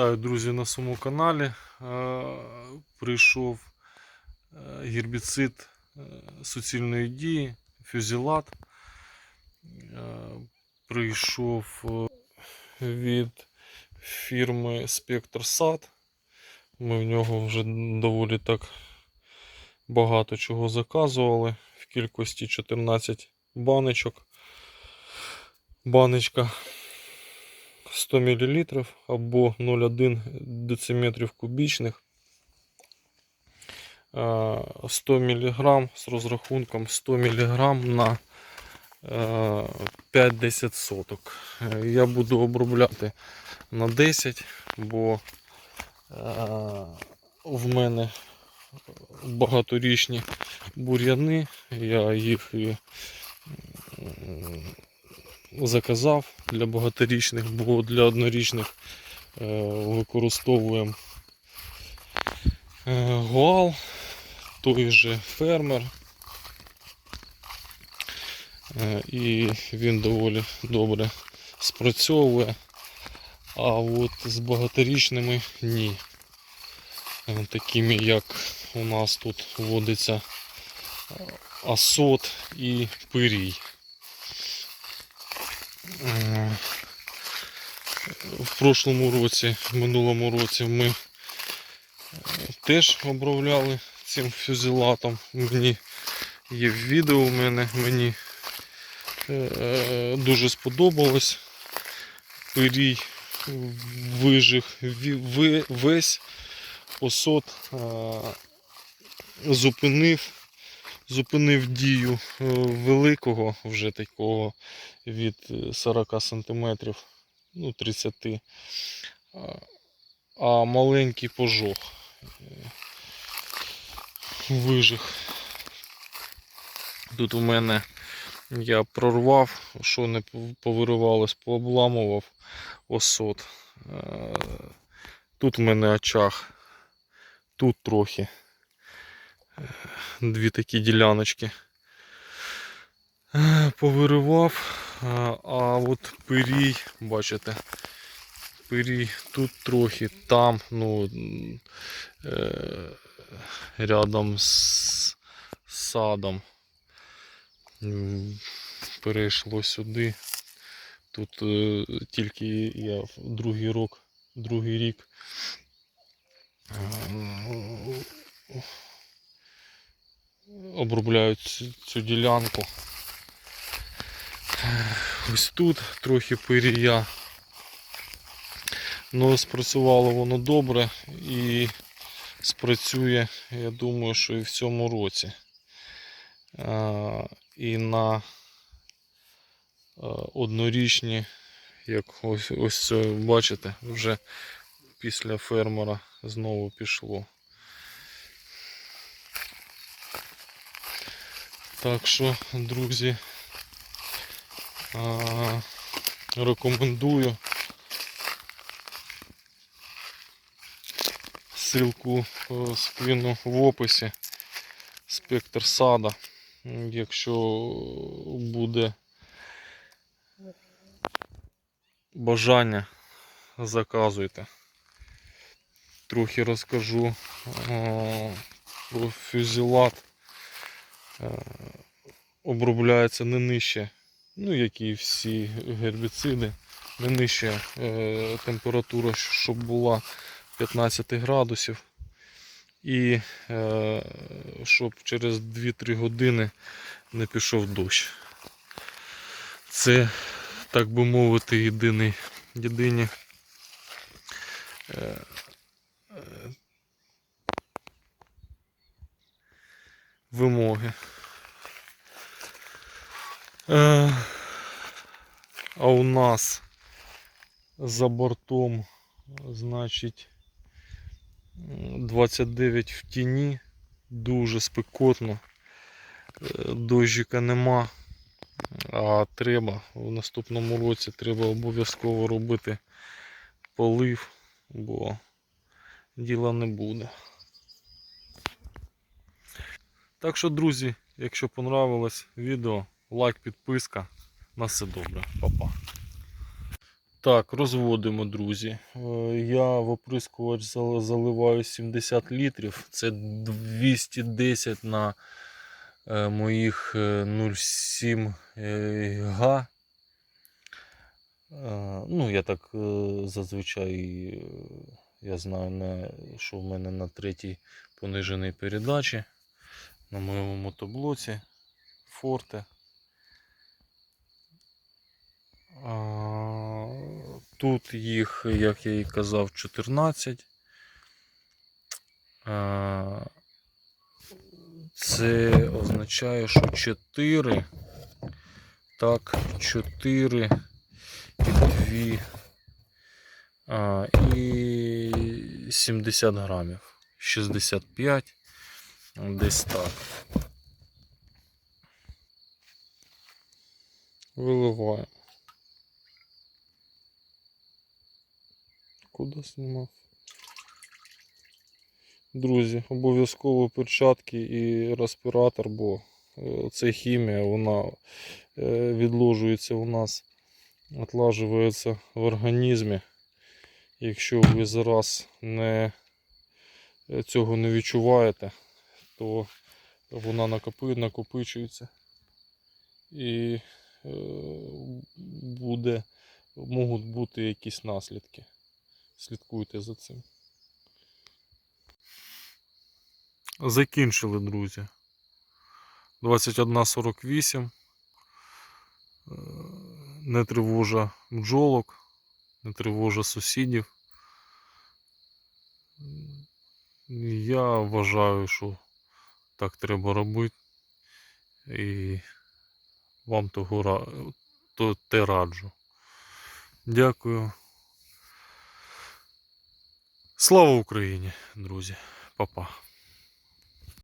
Вітаю, друзі, на своєму каналі. Е, Прийшов е, гербіцид е, суцільної дії, фюзілат. Е, Прийшов е, від фірми SAT. Ми в нього вже доволі так багато чого заказували. В кількості 14 баночок. Баночка 100 мл або 0,1 дециметрів кубічних. Е, 100 мг з розрахунком 100 мг на е, 5-10 соток. Е, Я буду обробляти на 10, бо е, в мене багаторічні бур'яни, я їх і заказав для багаторічних, бо для однорічних е, використовуємо е, гуал, той же фермер. Е, і він доволі добре спрацьовує. А от з багаторічними ні. Е, Такими як у нас тут водиться асот і пирій. Е, В прошлому році, в минулому році ми е, теж обробляли цим фюзелатом. Мені є відео у мене, мені е, дуже сподобалось. Пирій вижив весь осот е, зупинив, зупинив дію е, великого вже такого від е, 40 сантиметрів, ну 30. А, А маленький пожог вижиг. Тут у мене я прорвав, що не повиривалось, пообламував осот. Е, Тут у мене очаг, тут трохи. Е, Дві такі діляночки. Е, Повиривав, а от пирій, бачите, пирій тут трохи, там, ну, рядом з садом. Перейшло сюди. Тут е, тільки я другий рік, другий рік е, обробляю цю, цю ділянку. Ось тут трохи пирія. Ну, спрацювало воно добре і спрацює, я думаю, що і в цьому році. І на однорічні, як ось, ось це бачите, вже після фермера знову пішло. Так що, друзі, рекомендую. Ссылку е, скину в описі. Спектр сада. Якщо буде бажання, заказуйте. Трохи розкажу е, про фюзелат. Е, Обробляється не нижче, ну як і всі гербіциди, не нижче температура, щоб була 15 градусів. І е, щоб через 2-3 години не пішов дощ. Це, так би мовити, єдиний, єдині е, е, вимоги. Е, а у нас за бортом, значить, 29 в тіні, дуже спекотно. Е, Дощика нема. А треба в наступному році треба обов'язково робити полив, бо діла не буде. Так що, друзі, якщо понравилось відео, лайк, підписка. На все добре, Па-па. Так, розводимо, друзі. Е, Я в оприскувач заливаю 70 літрів. Це 210 на е, моїх е, 0,7 е, га. Ну, я так зазвичай я знаю, що в мене на третій пониженій передачі на моєму мотоблоці Форте. Тут їх, як я і казав, 14. Це означає, що 4. Так, 4 і 2. А, і 70 грамів. 65. Десь так. Виливаємо. Куди знімав? Друзі, обов'язково перчатки і респіратор, бо е, це хімія, вона е, відложується у нас, отлажується в організмі. Якщо ви зараз не, е, цього не відчуваєте, то вона накопи, накопичується і буде, можуть бути якісь наслідки. Слідкуйте за цим. Закінчили, друзі. 21.48. Е, Не тривожа бджолок, не тривожа сусідів. Я вважаю, що так треба робити. І вам того то те раджу. Дякую. Слава Україні, друзі. Па-па.